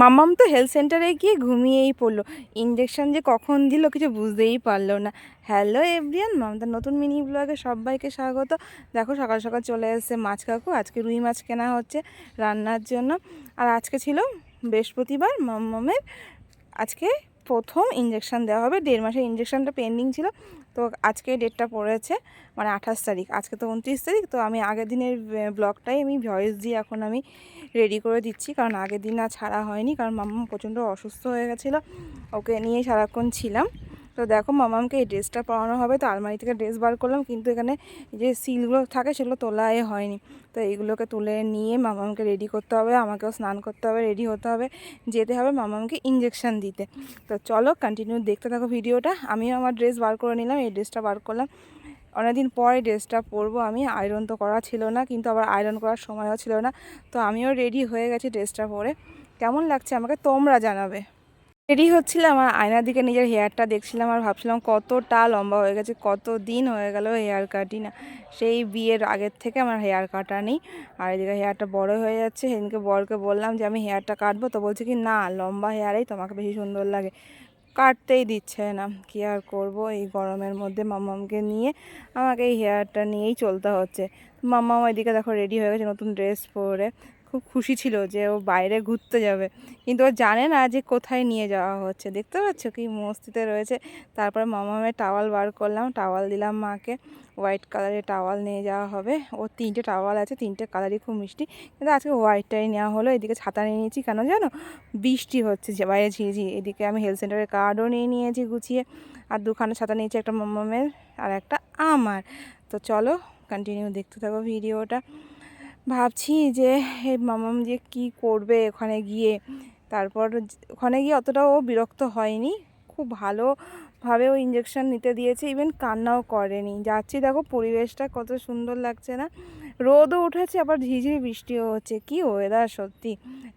মাম্মাম তো হেলথ সেন্টারে গিয়ে ঘুমিয়েই পড়ল। ইঞ্জেকশন যে কখন দিল কিছু বুঝতেই পারল না। হ্যালো এভরিয়ান মামদার নতুন মিনি ব্লগে সবাইকে স্বাগত। দেখো সকাল সকাল চলে এসেছে মাছ কাকু, আজকে রুই মাছ কেনা হচ্ছে রান্নার জন্য। আর আজকে ছিল বৃহস্পতিবার মাম্মামের আজকে প্রথম ইঞ্জেকশান দেওয়া হবে, দেড় মাসের ইঞ্জেকশানটা পেন্ডিং ছিল। তো আজকে ডেটটা পড়েছে মানে আঠাশ তারিখ, আজকে তো উনত্রিশ তারিখ, তো আমি আগের দিনের ব্লগটাই আমি ভয়েস দিয়ে এখন আমি রেডি করে দিচ্ছি, কারণ আগের দিন আর ছাড়া হয়নি, কারণ মাম্মা প্রচণ্ড অসুস্থ হয়ে গেছিল, ওকে নিয়ে সারাক্ষণ ছিলাম। তো দেখো মামামকে এই ড্রেসটা পরানো হবে। তো আলমারি থেকে ড্রেস বার করলাম, কিন্তু এখানে যে সিলগুলো থাকে সেগুলো তোলায় হয়নি। তো এইগুলোকে তুলে নিয়ে মামামকে রেডি করতে হবে, আমাকেও স্নান করতে হবে, রেডি হতে হবে, যেতে হবে মামামকে ইঞ্জেকশন দিতে। তো চলো কন্টিনিউ দেখতে থাকো ভিডিওটা। আমিও আমার ড্রেস বার করে নিলাম, এই ড্রেসটা বার করলাম। অনেকদিন পরে ড্রেসটা পরবো আমি আয়রন তো করা ছিল না, কিন্তু আবার আয়রন করার সময়ও ছিল না। তো আমিও রেডি হয়ে গেছি ড্রেসটা পরে। কেমন লাগছে আমাকে তোমরা জানাবে। রেডি হচ্ছিলাম, আর আয়নার দিকে নিজের হেয়ারটা দেখছিলাম আর ভাবছিলাম কতটা লম্বা হয়ে গেছে, কত দিন হয়ে গেল হেয়ার কাটি না। সেই বিয়ের আগের থেকে আমার হেয়ার কাটা নেই, আর এদিকে হেয়ারটা বড় হয়ে যাচ্ছে। সেদিনকে বরকে বললাম যে, আমি হেয়ারটা কাটবো? তো বলছে কি, না, লম্বা হেয়ারেই তোমাকে বেশি সুন্দর লাগে। কাটতেই দিচ্ছে না। কি আর করব? এই গরমের মধ্যে মাম্মামকে নিয়ে আমাকে এই হেয়ারটা নিয়েই চলতে হচ্ছে। মাম্মাম এদিকে দেখো রেডি হয়ে গেছে নতুন ড্রেস পরে। খুব খুশি ছিল যে ও বাইরে ঘুরতে যাবে। কিন্তু ও জানে না যে কোথায় নিয়ে যাওয়া হচ্ছে। দেখতে পাচ্ছ কি মস্তিতে রয়েছে। তারপরে মামামের টাওয়াল বার করলাম। টাওয়াল দিলাম মাকে। হোয়াইট কালারের টাওয়াল নিয়ে যাওয়া হবে। ও তিনটে টাওয়াল আছে। তিনটে কালারই খুব মিষ্টি। কিন্তু আজকে হোয়াইটটাই নেওয়া হলো। এদিকে ছাতা নিয়ে নিয়েছি। কেন জানো? বৃষ্টি হচ্ছে যে বাইরে ঝিঝি এদিকে আমি হেলথ সেন্টারের কার্ডও নিয়ে নিয়েছি গুছিয়ে। আর দুখানে ছাতা নিয়েছি একটা মামামের আর একটা আমার। তো চলো কন্টিনিউ দেখতে থাকো ভিডিওটা ভাবছি যে মামাম, যে কি করবে ওখানে গিয়ে? তারপর ওখানে গিয়ে অতটাও বিরক্ত হয়নি। খুব ভালোভাবে ও ইঞ্জেকশন নিতে দিয়েছে ইভেন কান্নাও করেনি। যাচ্ছি, দেখো পরিবেশটা কত সুন্দর লাগছে না? রোদও উঠেছে, আবার ঝিঝিরি বৃষ্টিও হচ্ছে। কি ওয়েদার সত্যি।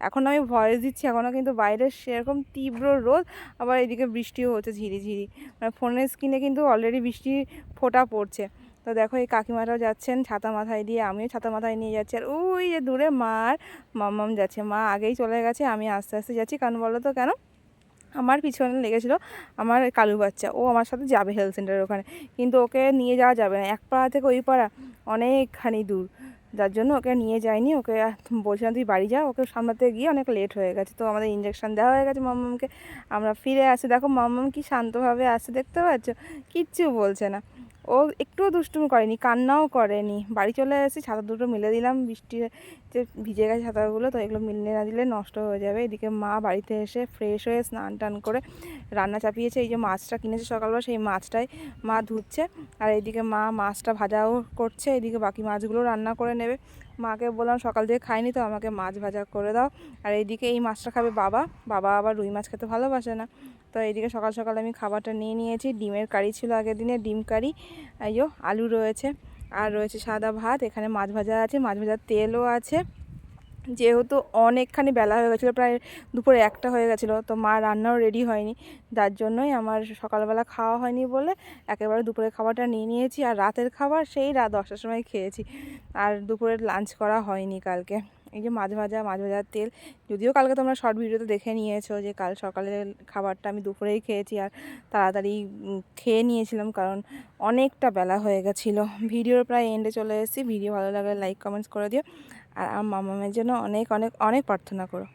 এখন আমি ভয়েস দিচ্ছি, এখনও কিন্তু বাইরে সেরকম তীব্র রোদ, আবার এদিকে বৃষ্টিও হচ্ছে ঝিরিঝিরি। মানে ফোনের স্ক্রিনে কিন্তু অলরেডি বৃষ্টি ফোটা পড়ছে। তো দেখো এই কাকিমারাও যাচ্ছেন, ছাতা মাথায় দিয়ে আমিও ছাতা মাথায় নিয়ে যাচ্ছি। আর ওই যে দূরে মার মাম্মাম যাচ্ছে। মা আগেই চলে গেছে, আমি আস্তে আস্তে যাচ্ছি। কারণ বলো তো কেন? আমার পিছনে লেগেছিলো আমার কালু বাচ্চা। ও আমার সাথে যাবে হেলথ সেন্টারের ওখানে। কিন্তু ওকে নিয়ে যাওয়া যাবে না। এক পাড়া থেকে ওই পাড়া অনেকখানি দূর। যার জন্য ওকে নিয়ে যায়নি। ওকে বলছিলাম, তুই বাড়ি যা। ওকে সামলাতে গিয়ে অনেক লেট হয়ে গেছে। তো আমাদের ইঞ্জেকশন দেওয়া হয়ে গেছে মাম্মামকে। আমরা ফিরে আসি। দেখো মাম্মাম কি শান্তভাবে আসে দেখতে পাচ্ছ? কিচ্ছু বলছে না। ও একটুও দুষ্টুমি করেনি, কান্নাও করেনি। বাড়ি চলে এসেছি ছাতা দুটো মিলে দিলাম, বৃষ্টি যে ভিজে গেছে ছাতাগুলো, তো এগুলো মিলে না দিলে নষ্ট হয়ে যাবে। এদিকে মা বাড়িতে এসে ফ্রেশ হয়ে স্নান টান করে রান্না চাপিয়েছে, এই যে মাছটা কিনেছে সকালবেলা, সেই মাছটাই মা ধুচ্ছে। আর এদিকে মা মাছটা ভাজাও করছে, এদিকে বাকি মাছগুলো রান্না করে নেবে। মাকে বললাম, সকাল থেকে খাইনি তো, আমাকে মাছ ভাজা করে দাও। আর এইদিকে এই মাছটা খাবে বাবা। বাবা আবার রুই মাছ খেতে ভালোবাসে না। তো এইদিকে সকাল সকাল আমি খাবারটা নিয়ে নিয়েছি। ডিমের কারি ছিল আগের দিনে, ডিম কারি আইও আলু রয়েছে। আর রয়েছে সাদা ভাত, এখানে মাছ ভাজা আছে, মাছ ভাজার তেলও আছে। যেহেতু অনেকখানি বেলা হয়ে গেছিল, প্রায় দুপুরে একটা হয়ে গেছিল, তো মা রান্নাও রেডি হয়নি। যার জন্যই আমার সকালবেলা খাওয়া হয়নি বলে একেবারে দুপুরের খাবারটা নিয়ে নিয়েছি আর রাতের খাবার সেই রাত দশটার সময় খেয়েছি। আর দুপুরের লাঞ্চ করা হয়নি কালকে। এই যে মাছ ভাজা মাছ ভাজার তেল, যদিও কালকে তোমরা শর্ট ভিডিওতে দেখে নিয়েছো যে কাল সকালের খাবারটা আমি দুপুরেই খেয়েছি আর তাড়াতাড়ি খেয়ে নিয়েছিলাম কারণ অনেকটা বেলা হয়ে গেছিল। ভিডিওর প্রায় এন্ডে চলে এসেছি। ভিডিও ভালো লাগলে লাইক কমেন্টস করে দিও। আর আমার মামামের জন্য অনেক অনেক অনেক প্রার্থনা করো।